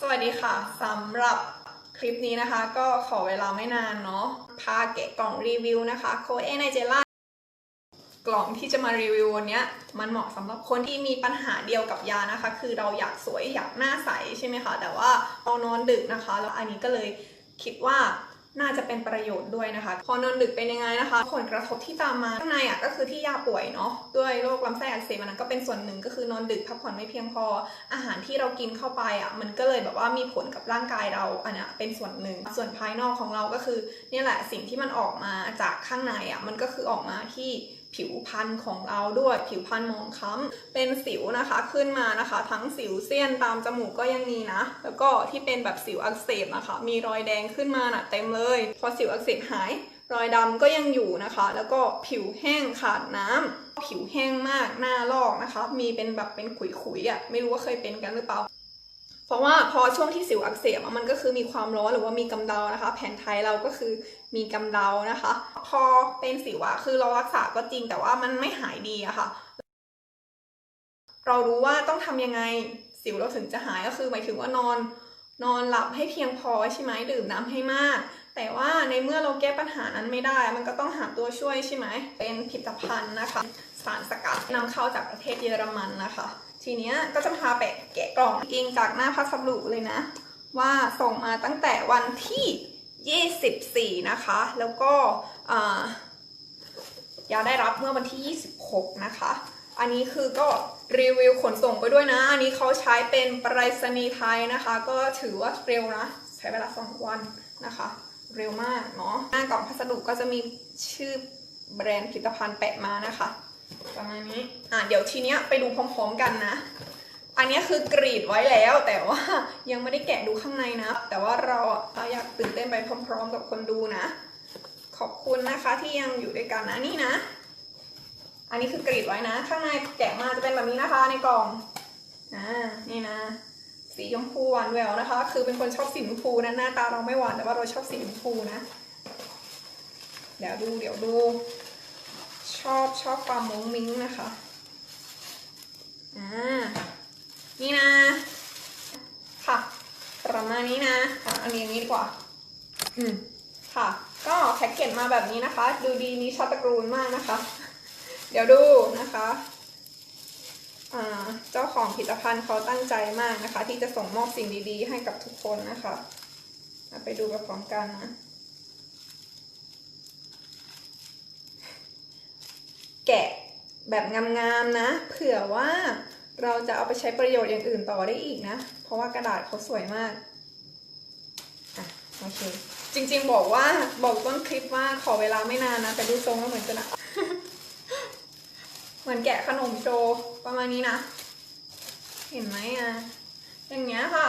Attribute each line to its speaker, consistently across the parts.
Speaker 1: สวัสดีค่ะสำหรับคลิปนี้นะคะ ก็ขอเวลาไม่นานเนาะพาแกะกล่องรีวิวนะคะโคเอไนเจล่ากล่องที่จะมารีวิววันนี้มันเหมาะสำหรับคนที่มีปัญหาเดียวกับยานะคะ คือเราอยากสวยอยากหน้าใสใช่ไหมคะ แต่ว่าเรานอนดึกนะคะ แล้วอันนี้ก็เลยคิดว่า น่าจะเป็นประโยชน์ด้วยนะคะ พอนอนดึกเป็นยังไงนะคะ ผลกระทบที่ตามมาข้างในอะก็คือที่ยาป่วยเนาะด้วยโรคลำไส้อักเสบมันนั้นก็เป็นส่วนหนึ่งก็คือนอนดึกพักผ่อนไม่เพียงพอ อาหารที่เรากินเข้าไปอะมันก็เลยแบบว่ามีผลกับร่างกายเราอันเนี้เป็นส่วนหนึ่ง ส่วนภายนอกของเราก็คือเนี่ยแหละสิ่งที่มันออกมาจากข้างในอะมันก็คือออกมาที่ ผิวพรรณของเราด้วยผิวพรรณมองคล้ำเป็นสิวนะคะขึ้นมานะคะ ทั้งสิวเสี้ยนตามจมูกก็ยังมีนะ แล้วก็ที่เป็นแบบสิวอักเสบนะคะ มีรอยแดงขึ้นมาน่ะเต็มเลย พอสิวอักเสบหาย รอยดำก็ยังอยู่นะคะ แล้วก็ผิวแห้งขาดน้ำผิวแห้งมากหน้าลอกนะคะ มีเป็นแบบเป็นขุยๆอะไม่รู้ว่าเคยเป็นกันหรือเปล่า เพราะว่าพอช่วงที่สิวอักเสบมันก็คือมีความร้อนหรือว่ามีกำเดานะคะ แผนไทยเราก็คือมีกำเดานะคะ พอเป็นสิวอะคือเรารักษาก็จริงแต่ว่ามันไม่หายดีอะค่ะ เรารู้ว่าต้องทำยังไงสิวเราถึงจะหายก็คือหมายถึงว่านอนนอนหลับให้เพียงพอใช่ไหมดื่มน้ำให้มาก แต่ว่าในเมื่อเราแก้ปัญหานั้นไม่ได้ มันก็ต้องหาตัวช่วยใช่ไหมเป็นผลิตภัณฑ์นะคะ สารสกัดนำเข้าจากประเทศเยอรมันนะคะ ทีเนี้ยก็จะพาแปะแกะกล่องเองจากหน้าพัสดุเลยนะ ว่าส่งมาตั้งแต่วันที่ 24 นะคะ แล้วก็อ่ายาได้รับเมื่อวันที่ 26 นะคะ อันนี้คือก็รีวิวขนส่งไปด้วยนะ อันนี้เขาใช้เป็นปรษณีย์ไทยนะคะ ก็ถือว่าเร็วนะ ใช้เวลา 2 วันนะคะ เร็วมากเนาะหน้ากล่องพัสดุก็จะมีชื่อแบรนด์ผลิตภัณฑ์แปะมานะคะ ประมาณนี้อะเดี๋ยวทีเนี้ยไปดูพร้อมๆกันนะ อันนี้คือกรีดไว้แล้วแต่ว่ายังไม่ได้แกะดูข้างในนะ แต่ว่าเราเราอยากตื่นเต้นไปพร้อม ๆ กับคนดูนะ ขอบคุณนะคะที่ยังอยู่ด้วยกันนะนี่นะ อันนี้คือกรีดไว้นะ ข้างในแกะมาจะเป็นแบบนี้นะคะในกล่องอ่านี่นะสีชมพูหวานแววนะคะ คือเป็นคนชอบสีชมพูนะหน้าตาเราไม่หวานแต่ว่าเราชอบสีชมพูนะ เดี๋ยวดูเดี๋ยวดู อบชอบความมุ้งมิ้งนะคะอ่านี่นะ ค่ะ ประมาณนี้นะอะอันนี้อย่างนี้ดีกว่า อืมค่ะ ก็แพ็กเกจมาแบบนี้นะคะ ดูดีมีชาติตระกูลมากนะคะ เดี๋ยวดูนะคะอ่าเจ้าของผลิตภัณฑ์เขาตั้งใจมากนะคะ ที่จะส่งมอบสิ่งดีๆ ให้กับทุกคนนะคะอะไปดูไปพร้อมกันนะ แกะแบบงามๆนะ เผื่อว่าเราจะเอาไปใช้ประโยชน์อย่างอื่นต่อได้อีกนะ เพราะว่ากระดาษเขาสวยมากอะโอเคจริงๆบอกว่าบอกต้นคลิปว่าขอเวลาไม่นานนะ แต่ดูทรงแล้วเหมือนจะนะเหมือนแกะขนมโชว์ประมาณนี้นะ เห็นไหมอะอย่างเงี้ยค่ะ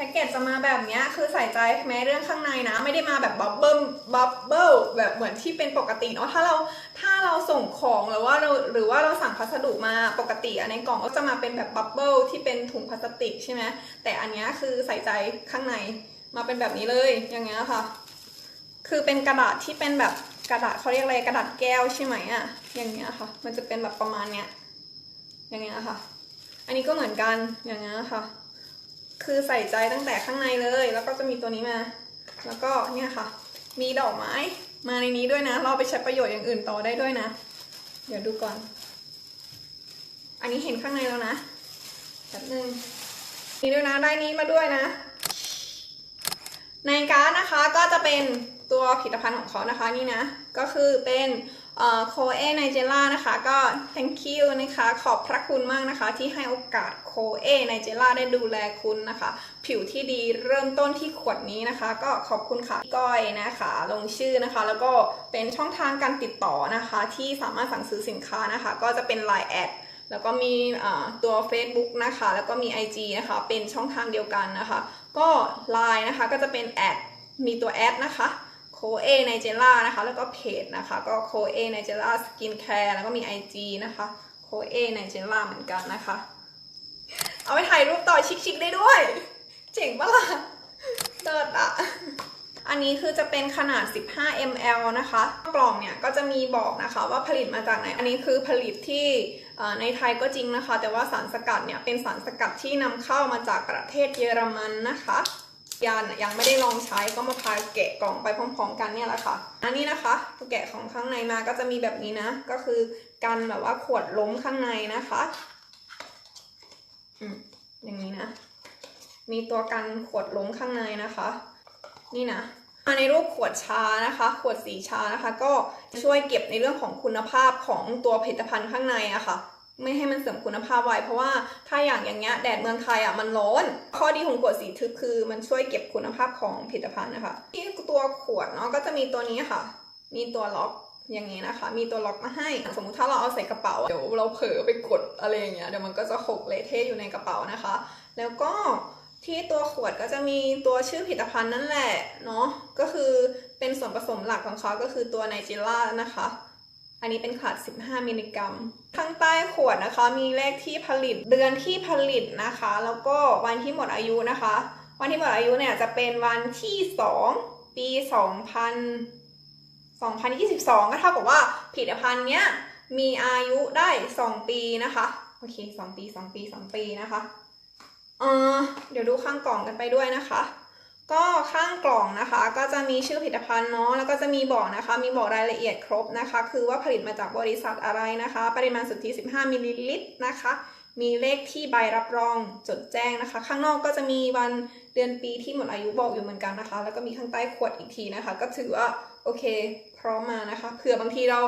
Speaker 1: แพ็กเกจจะมาแบบนี้คือใส่ใจแม้เรื่องข้างในนะ ไม่ได้มาแบบบับเบิ้ลบับเบิ้ลแบบเหมือนที่เป็นปกติเนาะถ้าเราถ้าเราส่งของหรือว่าเราหรือว่าเราสั่งพัสดุมาปกติอะในกล่องก็จะมาเป็นแบบบับเบิ้ลที่เป็นถุงพลาสติกใช่ไหมแต่อันนี้คือใส่ใจข้างในมาเป็นแบบนี้เลยอย่างเงี้ยค่ะ คือเป็นกระดาษที่เป็นแบบกระดาษเขาเรียกอะไรกระดาษแก้วใช่ไหมอะอย่างเงี้ยค่ะ มันจะเป็นแบบประมาณเนี้ยอย่างเงี้ยค่ะ อันนี้ก็เหมือนกันอย่างเงี้ยค่ะ คือใส่ใจตั้งแต่ข้างในเลย แล้วก็จะมีตัวนี้มา แล้วก็เนี่ยค่ะ มีดอกไม้มาในนี้ด้วยนะ เราไปใช้ประโยชน์อย่างอื่นต่อได้ด้วยนะ เดี๋ยวดูก่อน อันนี้เห็นข้างในแล้วนะแบบนึงนี่ด้วยนะ ได้นี้มาด้วยนะ ในการ์ดนะคะก็จะเป็นตัวผลิตภัณฑ์ของเขานะคะนี่นะ ก็คือเป็น โคเอไนเจล่านะคะ ก็ thank you นะคะ ขอบพระคุณมากนะคะ ที่ให้โอกาสโคเอไนเจล่าได้ดูแลคุณนะคะ ผิวที่ดีเริ่มต้นที่ขวดนี้นะคะ ก็ขอบคุณค่ะก้อยนะคะ ลงชื่อนะคะ แล้วก็เป็นช่องทางการติดต่อนะคะ ที่สามารถสั่งซื้อสินค้านะคะ ก็จะเป็น Line แอดแล้วก็มีตัว Facebook นะคะ แล้วก็มี IG นะคะ เป็นช่องทางเดียวกันนะคะ ก็ Line นะคะก็จะเป็นแอดมีตัวแอดนะคะ โคเอไนเจล่านะคะ แล้วก็เพจนะคะ ก็โคเอไนเจล่าสกินแคร์แล้วก็มี IG นะคะโคเอไนเจล่าเหมือนกันนะคะ เอาไปถ่ายรูปต่อชิคๆได้ด้วย เจ๋งปะล่ะเดิดอะอันนี้คือจะเป็นขนาด 15 ml นะคะ กล่องเนี่ยก็จะมีบอกนะคะว่าผลิตมาจากไหน อันนี้คือผลิตที่ในไทยก็จริงนะคะ แต่ว่าสารสกัดเนี่ยเป็นสารสกัดที่นำเข้ามาจากประเทศเยอรมันนะคะ ยานยังไม่ได้ลองใช้ก็มาพาแกะกล่องไปพร้อมๆ กันเนี่ยแหละค่ะ อันนี้นะคะแกะของข้างในมาก็จะมีแบบนี้นะ ก็คือกันแบบว่าขวดล้มข้างในนะคะอืมอย่างนี้นะ มีตัวกันขวดล้มข้างในนะคะ นี่นะมาในรูปขวดชานะคะ ขวดสีชานะคะ ก็ช่วยเก็บในเรื่องของคุณภาพของตัวผลิตภัณฑ์ข้างในอะค่ะ ไม่ให้มันเสื่อมคุณภาพไว้ เพราะว่าถ้าอย่างอย่างเงี้ยแดดเมืองไทยอะมันร้อน ข้อดีของขวดสีทึบคือมันช่วยเก็บคุณภาพของผลิตภัณฑ์นะคะ ที่ตัวขวดเนาะก็จะมีตัวนี้ค่ะ มีตัวล็อกอย่างนี้นะคะ มีตัวล็อกมาให้ สมมติถ้าเราเอาใส่กระเป๋า เดี๋ยวเราเผลอไปกดอะไรอย่างเงี้ย เดี๋ยวมันก็จะหกเละเทะอยู่ในกระเป๋านะคะ แล้วก็ที่ตัวขวดก็จะมีตัวชื่อผลิตภัณฑ์นั่นแหละเนาะ ก็คือเป็นส่วนผสมหลักของเขาก็คือตัวไนจิล่านะคะ อันนี้เป็นขนาด 15 มิลลิกรัม ข้างใต้ขวดนะคะ มีเลขที่ผลิต เดือนที่ผลิตนะคะ แล้วก็วันที่หมดอายุนะคะ วันที่หมดอายุเนี่ยจะเป็นวันที่ 2 ปี 2000 2022 ก็เท่ากับว่าผลิตภัณฑ์เนี้ยมีอายุได้ 2 ปีนะคะ โอเค 2 ปี 2 ปี 2 ปีนะคะ เออเดี๋ยวดูข้างกล่องกันไปด้วยนะคะ ก็ข้างกล่องนะคะ ก็จะมีชื่อผลิตภัณฑ์เนาะแล้วก็จะมีบอกนะคะ มีบอกรายละเอียดครบนะคะ คือว่าผลิตมาจากบริษัทอะไรนะคะ ปริมาณสุทธิ 15มิลลิลิตรนะคะ มีเลขที่ใบรับรองจดแจ้งนะคะ ข้างนอกก็จะมีวันเดือนปีที่หมดอายุบอกอยู่เหมือนกันนะคะ แล้วก็มีข้างใต้ขวดอีกทีนะคะ ก็ถือว่าโอเค พร้อมมานะคะเผื่อบางทีเรา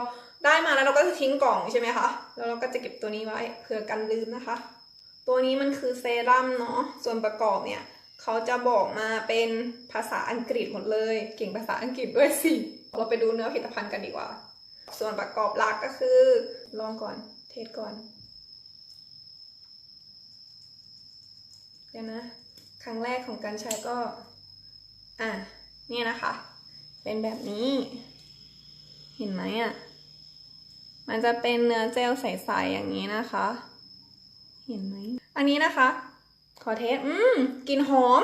Speaker 1: ได้มาแล้วเราก็จะทิ้งกล่องใช่ไหมคะแล้วเราก็จะเก็บตัวนี้ไว้เผื่อกันลืมนะคะ ตัวนี้มันคือเซรั่มเนาะส่วนประกอบเนี่ย เขาจะบอกมาเป็นภาษาอังกฤษหมดเลย เก่งภาษาอังกฤษด้วยสิ เราไปดูเนื้อผลิตภัณฑ์กันดีกว่า ส่วนประกอบหลักก็คือลองก่อน เทสก่อน เดี๋ยวนะ ครั้งแรกของการใช้ก็ อะ เนี่ยนะคะ เป็นแบบนี้ เห็นไหมอะ มันจะเป็นเนื้อเจลใสๆอย่างนี้นะคะ เห็นไหม อันนี้นะคะ ขอเทสอืมกลิ่นหอม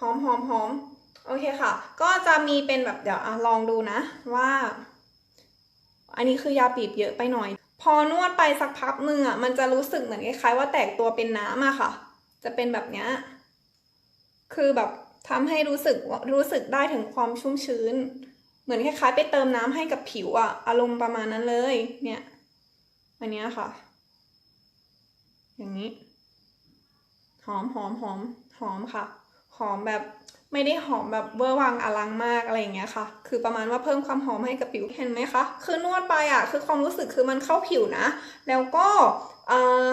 Speaker 1: หอมหอมหอมโอเคค่ะ ก็จะมีเป็นแบบเดี๋ยวอลองดูนะว่า อันนี้คือยาปีบเยอะไปหน่อย พอนวดไปสักพักหนึ่งอะมันจะรู้สึกเหมือนคล้ายๆว่าแตกตัวเป็นน้ำอะค่ะ จะเป็นแบบเนี้ยคือแบบทำให้รู้สึกรู้สึกได้ถึงความชุ่มชื้น เหมือนคล้ายๆ ไปเติมน้ำให้กับผิวอะอารมณ์ประมาณนั้นเลย เนี่ย อันเนี้ยค่ะ อย่างนี้ หอมหอมหอมหอมค่ะ หอมแบบไม่ได้หอมแบบเวอร์วังอลังมากอะไรอย่างเงี้ยค่ะ คือประมาณว่าเพิ่มความหอมให้กับผิวเห็นไหมคะ คือนวดไปอะ คือความรู้สึกคือมันเข้าผิวนะ แล้วก็เอ่อ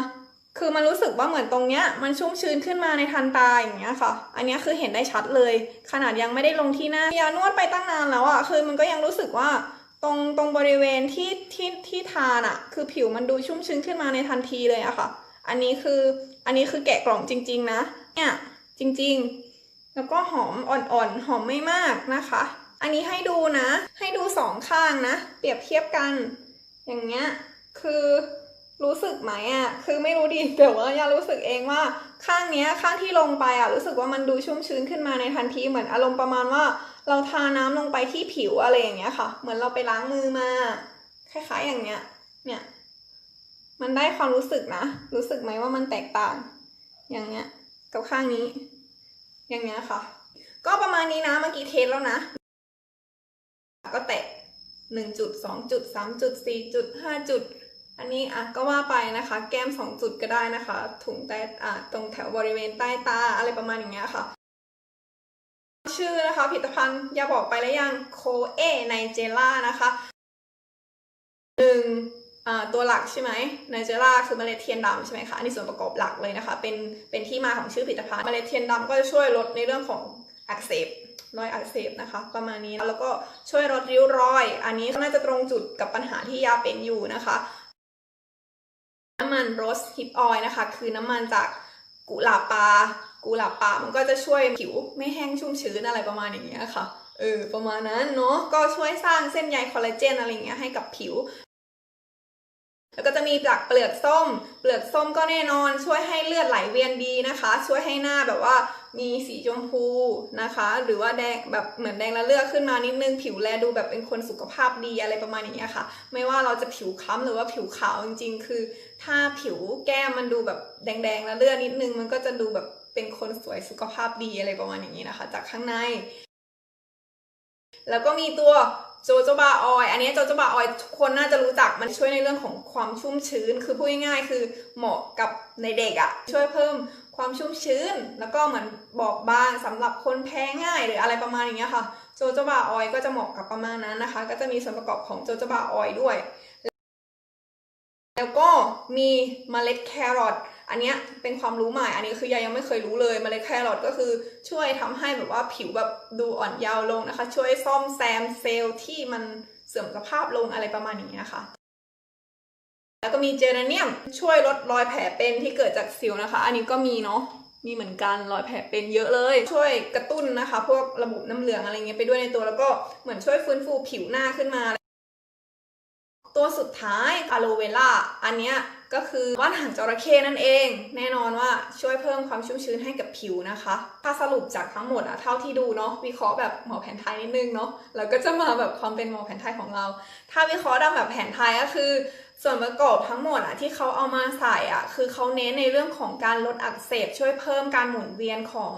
Speaker 1: คือมันรู้สึกว่าเหมือนตรงเนี้ยมันชุ่มชื้นขึ้นมาในทันตาอย่างเงี้ยค่ะ อันเนี้ยคือเห็นได้ชัดเลย ขนาดยังไม่ได้ลงที่หน้ายานวดไปตั้งนานแล้วอะ คือมันก็ยังรู้สึกว่าตรงตรงบริเวณที่ที่ที่ทานอะคือผิวมันดูชุ่มชื้นขึ้นมาในทันทีเลยอะค่ะ อันนี้คืออันนี้คือแกะกล่องจริง ๆ นะ เนี่ยจริงๆ แล้วก็หอมอ่อนๆ หอมไม่มากนะคะ อันนี้ให้ดูนะ ให้ดูสองข้างนะ เปรียบเทียบกัน อย่างเงี้ย คือรู้สึกไหมอะคือไม่รู้ดิแต่ว่ายารู้สึกเองว่าข้างเนี้ยข้างที่ลงไปอะรู้สึกว่ามันดูชุ่มชื้นขึ้นมาในทันทีเหมือนอารมณ์ประมาณว่า เราทาน้ำลงไปที่ผิวอะไรอย่างเงี้ยค่ะ เหมือนเราไปล้างมือมา คล้ายๆอย่างเงี้ย เนี่ย มันได้ความรู้สึกนะ รู้สึกไหมว่ามันแตกต่าง อย่างเงี้ย กับข้างนี้ อย่างเงี้ยค่ะ ก็ประมาณนี้นะ เมื่อกี้เทสแล้วนะ ก็แตะหนึ่งจุดสองจุดสามจุดสี่จุดห้าจุด อันนี้อะก็ว่าไปนะคะ แก้มสองจุดก็ได้นะคะ ถุงใต้อะตรงแถวบริเวณใต้ตาอะไรประมาณอย่างเงี้ยค่ะชื่อนะคะผลิตภัณฑ์อย่าบอกไปแล้วยังโคเอไนเจล่านะคะหนึ่ง ตัวหลักใช่ไหมไนเจล่าคือเมล็ดเทียนดำใช่ไหมคะอันนี้ส่วนประกอบหลักเลยนะคะ เป็นเป็นที่มาของชื่อผลิตภัณฑ์เมล็ดเทียนดำก็จะช่วยลดในเรื่องของอักเสบรอยอักเสบนะคะ ประมาณนี้แล้วก็ช่วยลดริ้วรอย อันนี้น่าจะตรงจุดกับปัญหาที่ยาเป็นอยู่นะคะ น้ำมันโรสฮิปออยนะคะ คือน้ำมันจากกุหลาบปลากุหลาบปลามันก็จะช่วยผิวไม่แห้งชุ่มชื้นอะไรประมาณอย่างเงี้ยค่ะเออประมาณนั้นเนาะก็ช่วยสร้างเส้นใยคอลลาเจนอะไรเงี้ยให้กับผิว แล้วก็จะมีจากเปลือกส้ม เปลือกส้มก็แน่นอน ช่วยให้เลือดไหลเวียนดีนะคะ ช่วยให้หน้าแบบว่ามีสีชมพูนะคะ หรือว่าแดงแบบเหมือนแดงละเลือกขึ้นมานิดนึง ผิวแลดูแบบเป็นคนสุขภาพดีอะไรประมาณอย่างเงี้ยค่ะ ไม่ว่าเราจะผิวค้ำหรือว่าผิวขาวจริง ๆ คือ ถ้าผิวแก้มมันดูแบบแดงๆละเลือกนิดนึง มันก็จะดูแบบเป็นคนสวยสุขภาพดีอะไรประมาณอย่างนี้นะคะ จากข้างใน แล้วก็มีตัว โจโจบาออยอันนี้โจโจบาออยทุกคนน่าจะรู้จักมันช่วยในเรื่องของความชุ่มชื้น คือพูดง่ายๆคือเหมาะกับในเด็กอะช่วยเพิ่มความชุ่มชื้น แล้วก็เหมือนบอกบางสำหรับคนแพ้ง่ายหรืออะไรประมาณอย่างเงี้ยค่ะโจโจบาออยก็จะเหมาะกับประมาณนั้นนะคะ ก็จะมีส่วนประกอบของโจโจบาออยด้วย แล้วก็มีเมล็ดแครอท อันเนี้ยเป็นความรู้ใหม่ อันนี้คือยายยังไม่เคยรู้เลยมเมล็ดแครอทก็คือช่วยทำให้แบบว่าผิวแบบดูอ่อนเยาว์ลงนะคะ ช่วยซ่อมแซมเซลล์ที่มันเสื่อมสภาพลงอะไรประมาณอย่างเงี้ค่ะ แล้วก็มีเจเรเนียมช่วยลดรอยแผลเป็นที่เกิดจากสิวนะคะ อันนี้ก็มีเนาะมีเหมือนกันรอยแผลเป็นเยอะเลย ช่วยกระตุ้นนะคะ พวกระบบน้ำเหลืองอะไรเงี้ยไปด้วยในตัวแล้วก็เหมือนช่วยฟื้นฟูผิวหน้าขึ้นมา ตัวสุดท้ายอะโลเวล่าอันเนี้ย ก็คือว่านหางจระเข้นั่นเอง แน่นอนว่าช่วยเพิ่มความชุ่มชื้นให้กับผิวนะคะถ้าสรุปจากทั้งหมดอะเท่าที่ดูเนาะวิเคราะห์แบบหมอแผนไทยนิดนึงเนาะแล้วก็จะมาแบบความเป็นหมอแผนไทยของเรา ถ้าวิเคราะห์ดังแบบแผนไทยก็คือ ส่วนประกอบทั้งหมดอะที่เขาเอามาใส่อะคือเขาเน้นในเรื่องของการลดอักเสบช่วยเพิ่มการหมุนเวียนของ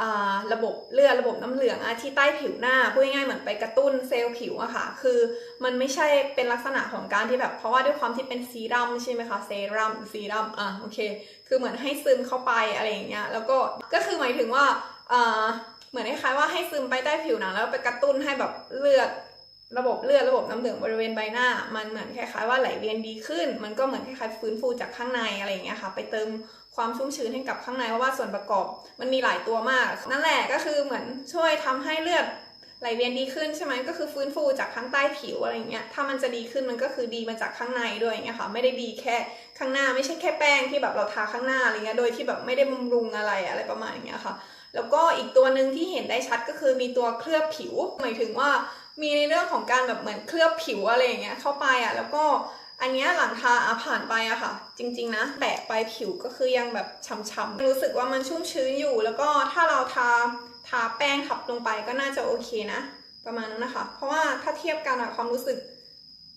Speaker 1: อระบบเลือดระบบน้ำเหลืองอะที่ใต้ผิวหน้าพูดง่ายๆเหมือนไปกระตุ้นเซลล์ผิวอะค่ะ คือมันไม่ใช่เป็นลักษณะของการที่แบบเพราะว่าด้วยความที่เป็นซีรัมใช่ไหมคะเซรั่มซีรัมอะโอเค คือเหมือนให้ซึมเข้าไปอะไรอย่างเงี้ยแล้วก็ก็คือหมายถึงว่าเหมือนคล้ายๆว่าให้ซึมไปใต้ผิวหนังแล้วไปกระตุ้นให้แบบเลือด ระบบเลือดระบบน้ำเหลืองบริเวณใบหน้า มันเหมือนคล้ายๆว่าไหลเวียนดีขึ้น มันก็เหมือนคล้ายๆฟื้นฟูจากข้างในอะไรอย่างเงี้ยค่ะ ไปเติมความชุ่มชื้นให้กับข้างในเพราะว่าส่วนประกอบ มันมีหลายตัวมาก นั่นแหละก็คือเหมือนช่วยทำให้เลือดไหลเวียนดีขึ้นใช่ไหมก็คือฟื้นฟูจากข้างใต้ผิวอะไรอย่างเงี้ยถ้ามันจะดีขึ้นมันก็คือดีมาจากข้างในด้วยอย่างเงี้ยค่ะไม่ได้ดีแค่ข้างหน้าไม่ใช่แค่แป้งที่แบบเราทาข้างหน้าอะไรเงี้ยโดยที่แบบไม่ได้บำรุงอะไรอะไรประมาณอย่างเงี้ยค่ะ แล้วก็อีกตัวหนึ่งที่เห็นได้ชัดก็คือมีตัวเคลือบผิว หมายถึงว่า มีในเรื่องของการแบบเหมือนเคลือบผิวอะไรอย่างเงี้ยเข้าไปอะแล้วก็อันเนี้ยหลังทาอผ่านไปอะค่ะ จริงๆนะแปะไปผิวก็คือยังแบบช้ำๆรู้สึกว่ามันชุ่มชื้นอยู่ แล้วก็ถ้าเราทาทาแป้งทับลงไปก็น่าจะโอเคนะ ประมาณนั้นนะคะ เพราะว่าถ้าเทียบกันอะความรู้สึก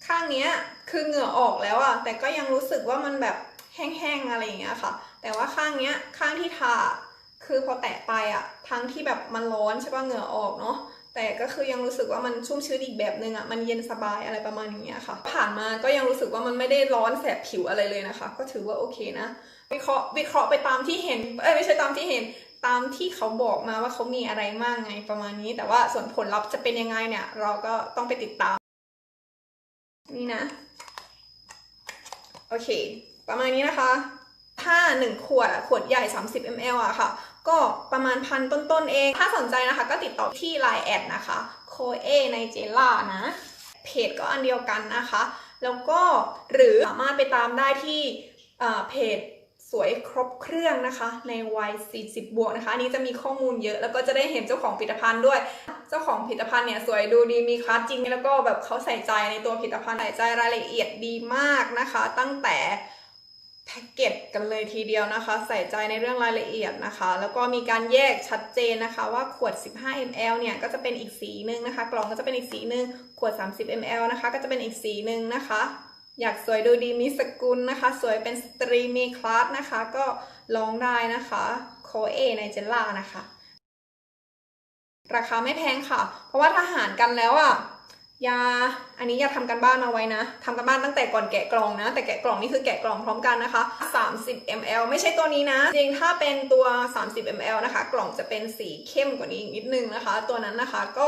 Speaker 1: ข้างเนี้ยคือเหงื่อออกแล้วอะแต่ก็ยังรู้สึกว่ามันแบบแห้งๆอะไรอย่างเงี้ยค่ะ แต่ว่าข้างเนี้ยข้างที่ทาคือพอแตะไปอะทั้งที่แบบมันร้อนใช่ป่ะเหงื่อออกเนาะ แต่ก็คือยังรู้สึกว่ามันชุ่มชื้นอีกแบบนึงอะมันเย็นสบายอะไรประมาณอย่างเงี้ยค่ะ ผ่านมาก็ยังรู้สึกว่ามันไม่ได้ร้อนแสบผิวอะไรเลยนะคะ ก็ถือว่าโอเคนะ วิเคราะห์วิเคราะห์ไปตามที่เห็นเอ้ยไม่ใช่ตามที่เห็นตามที่เขาบอกมาว่าเขามีอะไรมากไงประมาณนี้ แต่ว่าส่วนผลลัพธ์จะเป็นยังไงเนี่ย เราก็ต้องไปติดตาม นี่นะ โอเค ประมาณนี้นะคะ ถ้า 1 ขวดขวดใหญ่ 30 ml อะค่ะ ก็ประมาณพันต้นๆเอง ถ้าสนใจนะคะก็ติดต่อที่ Line แอดนะคะโคเอในเจล่านะเพจก็อันเดียวกันนะคะ แล้วก็หรือสามารถไปตามได้ที่เอ่อเพจสวยครบเครื่องนะคะ ในวัย 40 บวกนะคะ อันนี้จะมีข้อมูลเยอะ แล้วก็จะได้เห็นเจ้าของผลิตภัณฑ์ด้วย เจ้าของผลิตภัณฑ์เนี่ยสวยดูดีมีคลาสจริง แล้วก็แบบเขาใส่ใจในตัวผลิตภัณฑ์ใส่ใจรายละเอียดดีมากนะคะ ตั้งแต่ แพ็กเกจกันเลยทีเดียวนะคะ ใส่ใจในเรื่องรายละเอียดนะคะ แล้วก็มีการแยกชัดเจนนะคะ ว่าขวด 15 ml เนี่ยก็จะเป็นอีกสีหนึ่งนะคะ กล่องก็จะเป็นอีกสีหนึ่งขวด 30 ml นะคะ ก็จะเป็นอีกสีหนึ่งนะคะ อยากสวยดูดีมีสกุลนะคะ สวยเป็นสตรีมีคลาสนะคะ ก็ลองได้นะคะโคเอในเจล่านะคะ ราคาไม่แพงค่ะ เพราะว่าถ้าหารกันแล้วอะ ยาอันนี้อย่าทำกันบ้านมาไว้นะทำกันบ้านตั้งแต่ก่อนแกะกล่องนะ แต่แกะกล่องนี่คือแกะกล่องพร้อมกันนะคะ 30 ml ไม่ใช่ตัวนี้นะ จริงถ้าเป็นตัว 30 ml นะคะ กล่องจะเป็นสีเข้มกว่านี้อีกนิดนึงนะคะ ตัวนั้นนะคะก็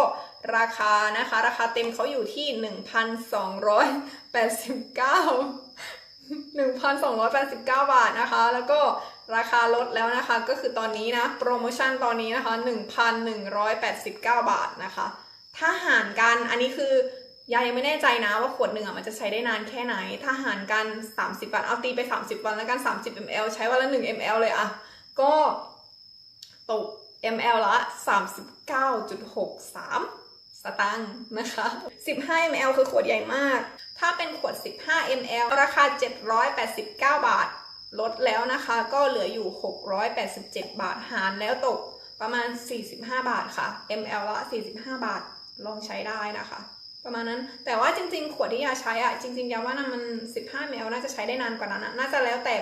Speaker 1: ราคานะคะ ราคาเต็มเขาอยู่ที่ 1,289 1,289 บาทนะคะ แล้วก็ราคาลดแล้วนะคะ ก็คือตอนนี้นะ โปรโมชั่นตอนนี้นะคะ 1,189 บาทนะคะ ถ้าหารกันอันนี้คือยายยังไม่แน่ใจนะว่าขวดหนึ่งอะมันจะใช้ได้นานแค่ไหน ถ้าหารกัน 30 วัน เอาตีไป 30 วันแล้วกัน 30 ml ใช้วันละ 1 ml เลยอะก็ตก ml ละ 39.63 สตางค์นะคะ 15 ml คือขวดใหญ่มาก ถ้าเป็นขวด 15 ml ราคา 789 บาท ลดแล้วนะคะ ก็เหลืออยู่ 687 บาท หารแล้วตกประมาณ 45 บาทค่ะ ml ละ 45 บาท ลองใช้ได้นะคะ ประมาณนั้นแต่ว่าจริง ๆ ขวดที่ยาใช้อะจริงๆยาว่านะมัน 15 ml น่าจะใช้ได้นานกว่านั้นอะน่าจะแล้วแต่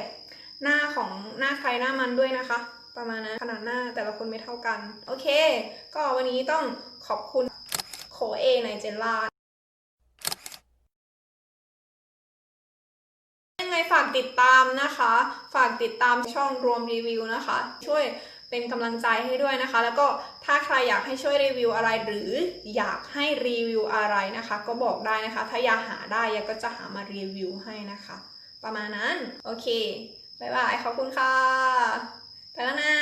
Speaker 1: หน้าของหน้าใครหน้ามันด้วยนะคะ ประมาณนั้นขนาดหน้าแต่ละคนไม่เท่ากัน โอเค ก็วันนี้ต้องขอบคุณโคเอในเจลล่ายังไงฝากติดตามนะคะ ฝากติดตามช่องรวมรีวิวนะคะ ช่วย เป็นกำลังใจให้ด้วยนะคะ แล้วก็ถ้าใครอยากให้ช่วยรีวิวอะไร หรืออยากให้รีวิวอะไรนะคะ ก็บอกได้นะคะ ถ้าอยากหาได้ยาก็จะหามารีวิวให้นะคะ ประมาณนั้น โอเค บ๊ายบาย ขอบคุณค่ะ ไปแล้วนะ